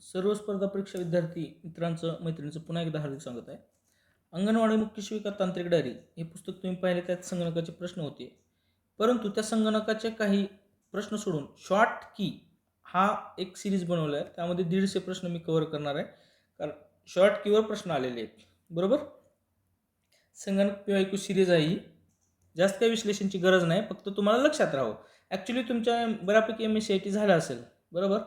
सर्व स्पर्धा परीक्षा विद्यार्थी मित्रांचं मैत्रिणीचं पुन्हा एकदा हार्दिक स्वागत आहे. अंगणवाडी मुख्य शिविका तांत्रिक डायरी हे पुस्तक तुम्ही पाहिले त्यात संगणकाचे प्रश्न होते. परंतु त्या संगणकाचे काही प्रश्न सोडून शॉर्ट की हा एक सिरीज बनवला आहे. त्यामध्ये दीडशे प्रश्न मी कव्हर करणार आहे. कारण शॉर्ट कीवर प्रश्न आलेले आहेत. बरोबर? संगणक पी ऐकू सिरीज आहे ही. जास्त काही विश्लेषणची गरज नाही. फक्त तुम्हाला लक्षात राहावं. ॲक्च्युली तुमच्या बऱ्यापैकी M S C I T झाला असेल. बरोबर?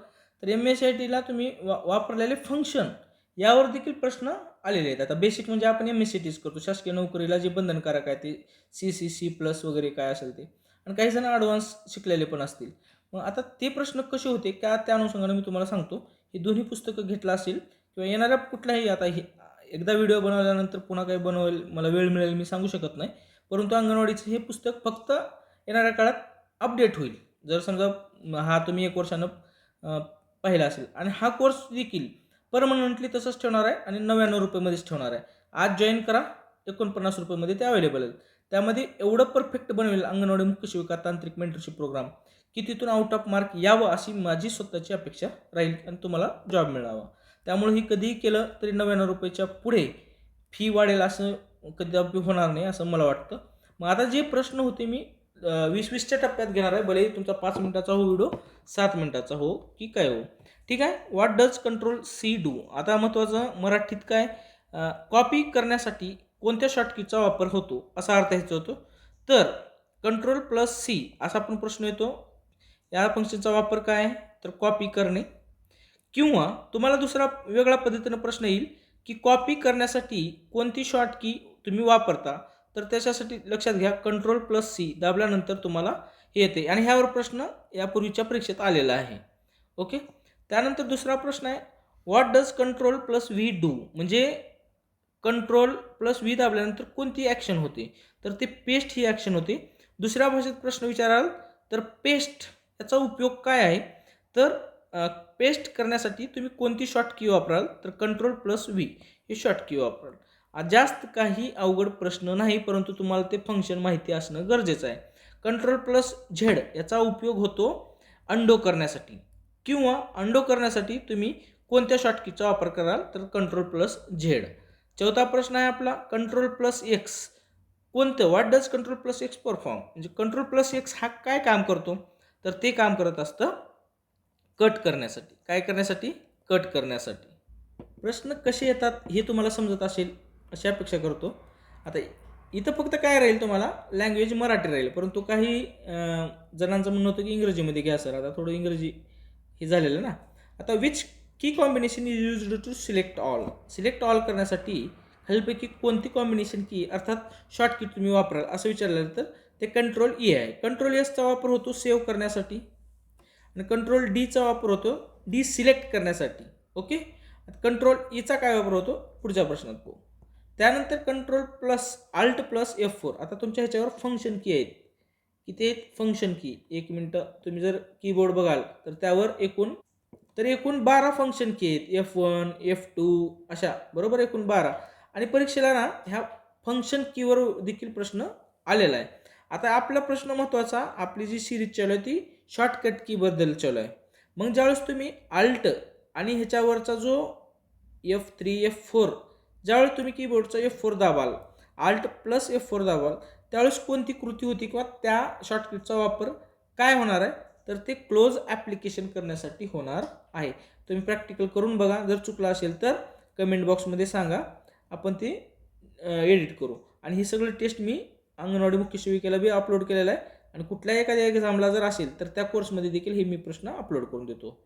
तर एम एस आय टीला तुम्ही वा वापरलेले फंक्शन यावर देखील प्रश्न आलेले आहेत. आता बेसिक म्हणजे आपण एम एस सी टीच करतो. शासकीय नोकरीला जे बंधनकारक आहे ते सी सी सी प्लस वगैरे काय असेल ते. आणि काही जण ॲडव्हान्स शिकलेले पण असतील. मग आता ते प्रश्न कसे होते? का त्या अनुषंगाने मी तुम्हाला सांगतो. हे दोन्ही पुस्तकं घेतलं असेल किंवा येणाऱ्या कुठल्याही आता हे एकदा व्हिडिओ बनवल्यानंतर पुन्हा काही बनवेल मला वेळ मिळेल मी सांगू शकत नाही. परंतु अंगणवाडीचं हे पुस्तक फक्त येणाऱ्या काळात अपडेट होईल. जर समजा हा तुम्ही एक वर्षानं पाहिला असेल. आणि हा कोर्स देखील परमनंटली तसंच ठेवणार आहे आणि नव्याण्णव रुपयेमध्येच ठेवणार आहे. आज जॉईन करा एकोणपन्नास रुपयेमध्ये ते अवेलेबल आहेत. त्यामध्ये एवढं परफेक्ट बनवेल अंगणवाडी मुख्य शिविका तांत्रिक मेंटरशिप प्रोग्राम की तिथून आउट ऑफ मार्क यावं अशी माझी स्वतःची अपेक्षा राहील आणि तुम्हाला जॉब मिळावा. त्यामुळे ही कधीही केलं तरी नव्याण्णव रुपयाच्या पुढे फी वाढेल असं कधी होणार नाही असं मला वाटतं. मग आता जे प्रश्न होते मी वीस वीसच्या टप्प्यात घेणार आहे. भले तुमचा पाच मिनिटाचा हो व्हिडिओ सात मिनिटाचा हो की काय हो. ठीक आहे? What does control C do आता महत्त्वाचं मराठीत काय? कॉपी करण्यासाठी कोणत्या शॉर्टकीचा वापर होतो? असा अर्थ ह्याचा होतो. तर कंट्रोल प्लस सी असा पण प्रश्न येतो. या फंक्शनचा वापर काय? आहे तर कॉपी करणे. किंवा तुम्हाला दुसरा वेगळ्या पद्धतीनं प्रश्न येईल की कॉपी करण्यासाठी कोणती शॉर्टकी तुम्ही वापरता? तर त्याच्यासाठी लक्षात घ्या कंट्रोल प्लस सी दाबल्यानंतर तुम्हाला हे येते. आणि ह्यावर प्रश्न यापूर्वीच्या परीक्षेत आलेला आहे. ओके त्यानंतर दुसरा प्रश्न आहे what does control plus V do म्हणजे कंट्रोल प्लस व्ही दाबल्यानंतर कोणती ॲक्शन होते? तर ते पेस्ट ही ॲक्शन होते. दुसऱ्या भाषेत प्रश्न विचाराल तर पेस्ट याचा उपयोग काय आहे? तर पेस्ट करण्यासाठी तुम्ही कोणती शॉर्ट की वापराल? तर कंट्रोल प्लस व्ही हे शॉर्ट की वापराल. जास्त काही अवघड प्रश्न नाही परंतु तुम्हाला ते फंक्शन माहिती असणं गरजेचं आहे. कंट्रोल प्लस झेड याचा उपयोग होतो अंडो करण्यासाठी. किंवा अंडो करण्यासाठी तुम्ही कोणत्या शॉर्टकीचा वापर कराल तर कंट्रोल प्लस झेड चौथा प्रश्न आहे आपला कंट्रोल प्लस एक्स कोणतं? What does control plus X perform म्हणजे कंट्रोल प्लस एक्स हा काय काम करतो? तर ते काम करत असतं कट करण्यासाठी. काय करण्यासाठी? कट करण्यासाठी. प्रश्न कसे येतात हे तुम्हाला समजत असेल. अशी अपेक्षा करतो. आता इथं फक्त काय राहील तुम्हाला? लँग्वेज मराठी राहील. परंतु काही जणांचं म्हणणं होतं की इंग्रजीमध्ये घ्या सर आता थोडं इंग्रजी हे झालेलं ना. आता which key combination is use to select all select all करण्यासाठी खालीपैकी कोणती कॉम्बिनेशन की अर्थात शॉर्टकीट तुम्ही वापराल. असं विचारलं तर ते कंट्रोल ई e आहे. कंट्रोल एसचा वापर होतो सेव्ह करण्यासाठी. आणि कंट्रोल डीचा वापर होतो डी सिलेक्ट करण्यासाठी ओके कंट्रोल ईचा काय वापर होतो? पुढच्या प्रश्नात पाहू. त्यानंतर control plus alt plus F four आता तुमच्या ह्याच्यावर फंक्शन की आहेत. किती आहेत? फंक्शन की एक मिनटं. तुम्ही जर कीबोर्ड बघाल तर त्यावर एकूण तर एकूण बारा फंक्शन की आहेत. एफ वन एफ टू अशा. बरोबर? एकूण बारा. आणि परीक्षेला ना ह्या फंक्शन कीवर देखील प्रश्न आलेला आहे. आता आपला प्रश्न महत्त्वाचा आपली जी सिरीज चालू आहे ती शॉर्टकट कीबद्दल चालू आहे. मग ज्यावेळेस तुम्ही आल्ट आणि ह्याच्यावरचा जो एफ थ्री एफ फोर ज्यावेळी तुम्ही कीबोर्डचा एफ फोर दाबाल आल्ट प्लस एफ फोर दाबाल त्यावेळेस कोणती कृती होती किंवा त्या शॉर्टकटचा वापर काय होणार आहे? तर ते क्लोज ॲप्लिकेशन करण्यासाठी होणार आहे. तुम्ही प्रॅक्टिकल करून बघा. जर चुकलं असेल तर कमेंट बॉक्समध्ये सांगा. आपण ते एडिट करू. आणि ही सगळी टेस्ट मी अंगणवाडी मुख्य सेविकेला बी अपलोड केलेलं आहे. आणि कुठल्याही एखाद्या एक्झामला जर असेल तर त्या कोर्समध्ये देखील हे मी प्रश्न अपलोड करून देतो.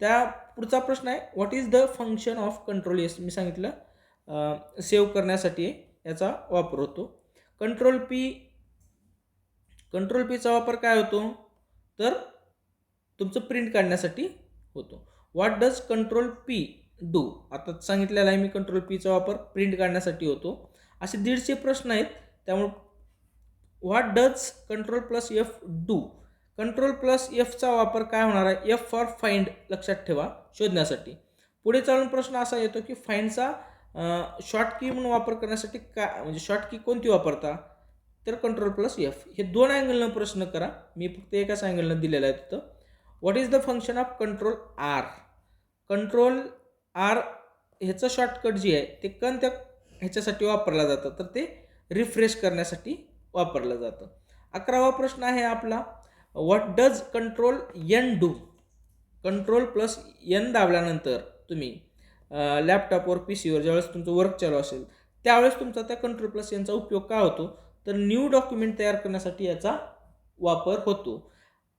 त्या पुढचा प्रश्न आहे what is the function of control yes मी सांगितलं. सेव्ह करण्यासाठी याचा वापर होतो. कंट्रोल पी कंट्रोल पीचा वापर काय होतो? तर तुमचं प्रिंट काढण्यासाठी होतो. What does control P do आता सांगितलेलं आहे मी कंट्रोल पीचा वापर प्रिंट काढण्यासाठी होतो. असे दीडशे प्रश्न आहेत. त्यामुळे what does control plus F do control plus एफचा वापर काय होणार आहे? एफ फॉर फाइंड लक्षात ठेवा शोधण्यासाठी. पुढे चालून प्रश्न असा येतो की फाइंडचा शॉर्ट की म्हणून वापर करण्यासाठी काय म्हणजे शॉर्ट की कोणती वापरता? तर कंट्रोल प्लस एफ हे दोन अँगलनं प्रश्न करा. मी फक्त एकाच अँगलनं दिलेला आहे तिथं. What is the function of control R control R ह्याचं शॉर्टकट जे आहे ते कोणत्या ह्याच्यासाठी वापरलं जातं. तर ते रिफ्रेश करण्यासाठी वापरलं जातं. अकरावा प्रश्न आहे आपला. What does control N do control plus N दाबल्यानंतर तुम्ही लॅपटॉपवर पी सीवर ज्यावेळेस तुमचं वर्क चालू असेल त्यावेळेस तुमचा त्या कंट्रोल प्लस यांचा उपयोग का होतो? तर न्यू डॉक्युमेंट तयार करण्यासाठी याचा वापर होतो.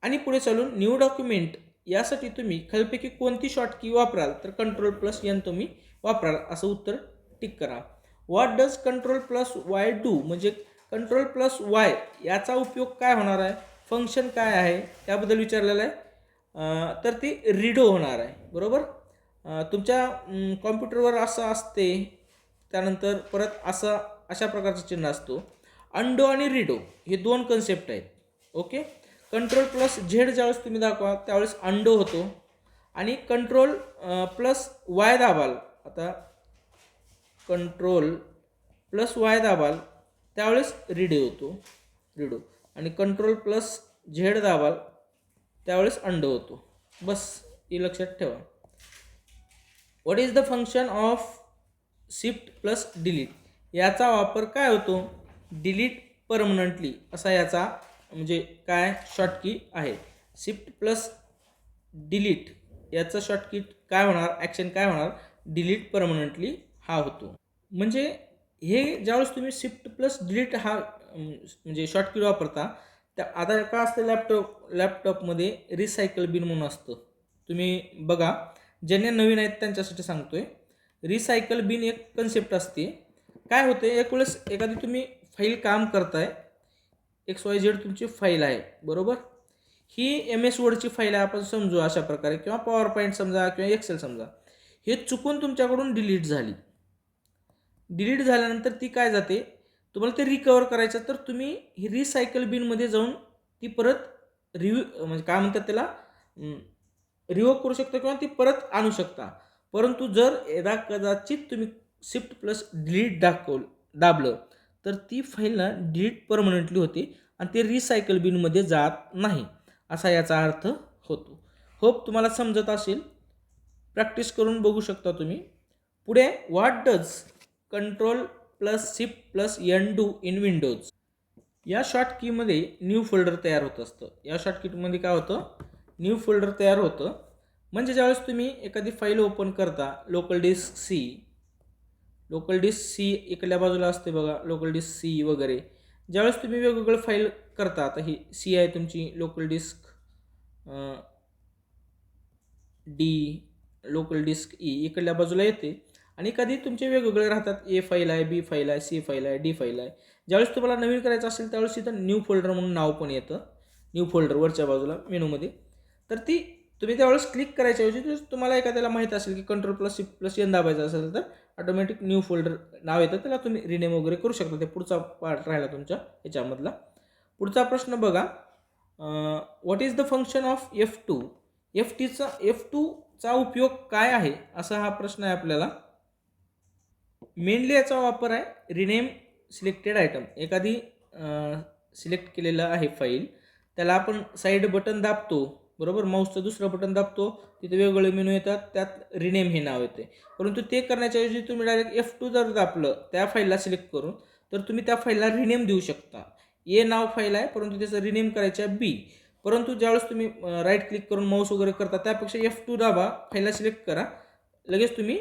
आणि पुढे चालून न्यू डॉक्युमेंट यासाठी तुम्ही खालपैकी कोणती शॉर्ट की वापराल? तर कंट्रोल प्लस यन तुम्ही वापराल असं उत्तर टिक करा. What does control plus Y do म्हणजे कंट्रोल प्लस वाय याचा उपयोग काय होणार आहे? फंक्शन काय आहे? त्याबद्दल विचारलेलं आहे. तर ती रिडो होणार आहे. बरोबर? तुमच्या कॉम्प्युटरवर असं असते त्यानंतर परत असा अशा प्रकारचं चिन्ह असतो. अंडो आणि रिडो हे दोन कन्सेप्ट आहेत. ओके? कंट्रोल प्लस झेड ज्यावेळेस तुम्ही दाखवा त्यावेळेस अंडो होतो. आणि कंट्रोल प्लस वाय दाबाल. आता कंट्रोल प्लस वाय दाबाल त्यावेळेस रिडे होतो. रिडो. आणि कंट्रोल प्लस झेड दाबाल त्यावेळेस अंडो होतो. बस हे लक्षात ठेवा. What is the function of shift plus delete याचा वापर काय होतो? डिलीट परमनंटली असा याचा म्हणजे काय? शॉर्टकी आहे. शिफ्ट प्लस डिलीट याचं शॉर्टकी काय होणार? ॲक्शन काय होणार? डिलीट परमनंटली हा होतो. म्हणजे हे ज्यावेळेस तुम्ही शिफ्ट प्लस डिलीट हा म्हणजे शॉर्टकिट वापरता त्या आता का असतं लॅपटॉप लॅपटॉपमध्ये रिसायकल बिन म्हणून असतं. तुम्ही बघा ज्यांनी नवीन आहेत त्यांच्यासाठी सांगतोय. रिसायकल बिन एक कन्सेप्ट असते. काय होते? एक वेळेस एखादी तुम्ही फाईल काम करताय. एक्स वाय झेड तुमची फाईल आहे. बरोबर? ही एम एस वर्डची फाईल आहे. आपण समजू अशा प्रकारे. किंवा पॉवर पॉईंट समजा किंवा एक्सेल समजा. हे चुकून तुमच्याकडून डिलीट झाली. डिलीट झाल्यानंतर ती काय जाते? तुम्हाला ते रिकवर करायचं तर तुम्ही ही रिसायकल बिनमध्ये जाऊन ती परत रिव्ह्यू म्हणजे काय म्हणतात त्याला? रिवोक करू शकता किंवा ती परत आणू शकता. परंतु जर एकदा कदाचित तुम्ही शिफ्ट प्लस डिलीट दाखव दाबलं तर ती फाईलला डिलीट परमनंटली होते आणि ते रिसायकल बिनमध्ये जात नाही. असा याचा अर्थ होतो. होप तुम्हाला समजत असेल. प्रॅक्टिस करून बघू शकता तुम्ही. पुढे what does control plus shift plus N do in Windows या शॉर्टकीमध्ये न्यू फोल्डर तयार होत असतं. या शॉर्टकीटमध्ये काय होतं? न्यू फोल्डर तयार होतं. म्हणजे ज्यावेळेस तुम्ही एखादी फाईल ओपन करता local disk C local disk C इकडल्या बाजूला असते बघा लोकल डिस्क सी वगैरे. ज्यावेळेस तुम्ही वेगवेगळं फाईल करता आता ही सी आहे तुमची local disk D local disk E इकडल्या बाजूला येते. आणि कधी तुमचे वेगवेगळे राहतात ए फाईल आहे बी फाईल आहे सी फाईल आहे डी फाईल आहे. ज्यावेळेस तुम्हाला नवीन करायचं असेल त्यावेळेस इथं न्यू फोल्डर म्हणून नाव पण येतं. न्यू फोल्डर वरच्या बाजूला मेनूमध्ये तर ती तुम्ही त्यावेळेस क्लिक करायच्या ऐवजी तुम्हाला एखाद्याला माहीत असेल की control plus shift plus N दाबायचं असेल तर ऑटोमॅटिक न्यू फोल्डर नाव येतं. त्याला तुम्ही रिनेम वगैरे करू शकता. ते पुढचा पार्ट राहिला तुमच्या ह्याच्यामधला पुढचा प्रश्न बघा. What is the function of F two F टीचा एफ टूचा उपयोग काय आहे? असा हा प्रश्न आहे आपल्याला. मेनली याचा वापर आहे रिनेम सिलेक्टेड आयटम एखादी सिलेक्ट केलेलं आहे फाईल त्याला आपण साईड बटन दाबतो. बरोबर? माऊसचं दुसरं बटन दाबतो तिथे वेगवेगळे मेनू येतात त्यात रिनेम हे नाव येते. परंतु ते करण्याच्या ऐवजी तुम्ही डायरेक्ट एफ टू जर दाबलं त्या फाईलला सिलेक्ट करून तर तुम्ही त्या फाईलला रिनेम देऊ शकता. ए नाव फाईल आहे परंतु त्याचं रिनेम करायचं आहे बी परंतु ज्यावेळेस तुम्ही राईट क्लिक करून माऊस वगैरे करता त्यापेक्षा एफ टू दाबा फाईलला सिलेक्ट करा. लगेच तुम्ही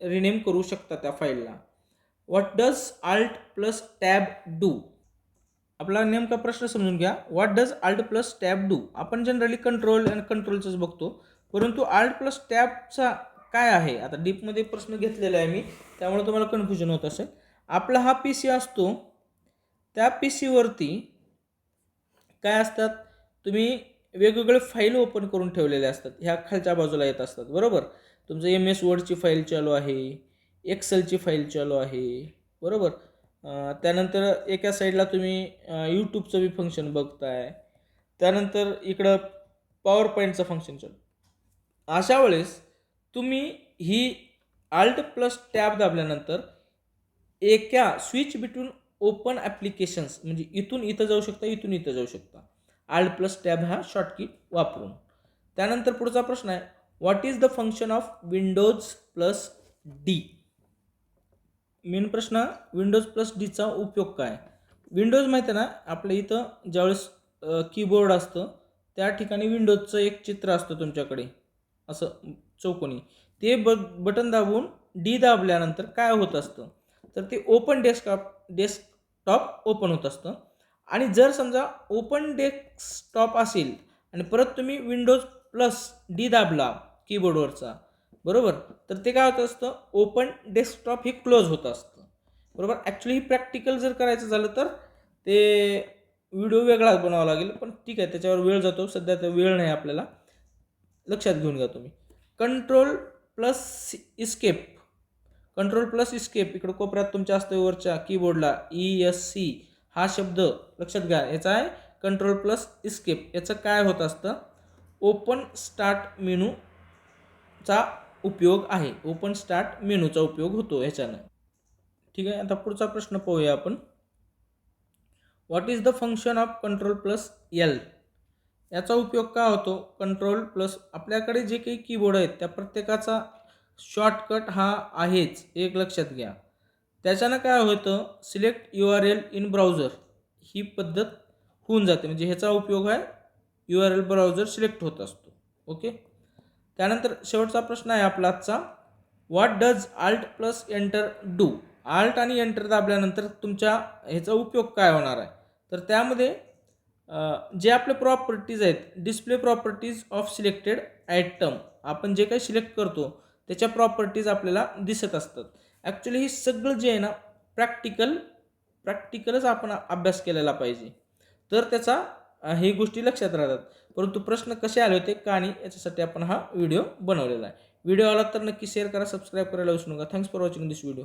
रिनेम करू शकता त्या फाईलला what does alt plus tab do आपला नेमका प्रश्न समजून घ्या. What does alt plus tab do आपण जनरली कंट्रोल अँड कंट्रोलचंच बघतो. परंतु आल्ट प्लस टॅबचा काय आहे? आता डीपमध्ये प्रश्न घेतलेला आहे मी त्यामुळे तुम्हाला कन्फ्युजन होत असेल. आपला हा पी सी असतो. त्या पी सीवरती काय असतात? तुम्ही वेगवेगळे फाईल ओपन करून ठेवलेले असतात. ह्या खालच्या बाजूला येत असतात. बरोबर? तुमचं एम एस वर्डची फाईल चालू आहे. एक्सेलची फाईल चालू आहे. बरोबर? त्यानंतर एका साईडला तुम्ही यूट्यूबचं बी फंक्शन बघताय. त्यानंतर इकडं पॉवर पॉईंटचं फंक्शन चालू. अशा वेळेस तुम्ही ही आल्ट प्लस टॅब दाबल्यानंतर एका स्विच बिटवीन ओपन ॲप्लिकेशन्स म्हणजे इथून इथं जाऊ शकता इथून इथं जाऊ शकता. आल्ट प्लस टॅब हा शॉर्टकी वापरून. त्यानंतर पुढचा प्रश्न आहे what is the function of Windows plus D main प्रश्न विंडोज प्लस डीचा उपयोग काय? विंडोज माहिती आहे ना आपल्या इथं ज्यावेळेस कीबोर्ड असतं त्या ठिकाणी विंडोजचं एक चित्र असतं तुमच्याकडे. असं चौकोनी. ते ब बटन दाबून डी दाबल्यानंतर काय होत असतं? तर ते ओपन डेस्कटॉप डेस्कटॉप ओपन होत असतं. आणि जर समजा ओपन डेस्कटॉप असेल आणि परत तुम्ही विंडोज प्लस डी दाबला कीबोर्डवरचा बरोबर? तर ते काय होत असतं? ओपन डेस्कटॉप हे क्लोज होत असतं. बरोबर? ॲक्च्युली ही प्रॅक्टिकल जर करायचं झालं तर ते व्हिडिओ वेगळाच बनावा लागेल. पण ठीक आहे त्याच्यावर वेळ जातो. सध्या तर वेळ नाही आपल्याला. लक्षात घेऊन घ्या तुम्ही. Control plus escape control plus escape इकडं कोपऱ्यात तुमच्या असतं वरच्या कीबोर्डला ई एस सी हा शब्द लक्षात घ्या. याचा आहे कंट्रोल प्लस इस्केप याचं काय होत असतं? ओपन स्टार्ट मेनूचा उपयोग आहे. ओपन स्टार्ट मेनूचा उपयोग होतो ह्याच्यानं. ठीक आहे? आता पुढचा प्रश्न पाहूया आपण. What is the function of control plus L याचा उपयोग का होतो? कंट्रोल प्लस आपल्याकडे जे काही कीबोर्ड आहेत त्या प्रत्येकाचा शॉर्टकट हा आहेच. एक लक्षात घ्या. त्याच्यानं काय होतं? Select U R L in browser ही पद्धत होऊन जाते. म्हणजे ह्याचा उपयोग आहे U R L browser select होत असतो. ओके? त्यानंतर शेवटचा प्रश्न आहे आपला आजचा. What does alt plus enter do alt आणि एंटर दाबल्यानंतर तुमच्या ह्याचा उपयोग काय होणार आहे? तर त्यामध्ये जे आपले प्रॉपर्टीज आहेत display properties of selected item आपण जे काही सिलेक्ट करतो त्याच्या प्रॉपर्टीज आपल्याला दिसत असतात. ॲक्च्युली हे सगळं जे आहे ना प्रॅक्टिकल प्रॅक्टिकलच आपण अभ्यास केलेला पाहिजे. तर त्याचा हे गोष्टी लक्षात राहतात. परंतु प्रश्न कसे आले होते का आणि याच्यासाठी आपण हा व्हिडिओ बनवलेला आहे. व्हिडिओ आला तर नक्की शेअर करा सबस्क्राईब करायला विसरू नका. Thanks for watching this video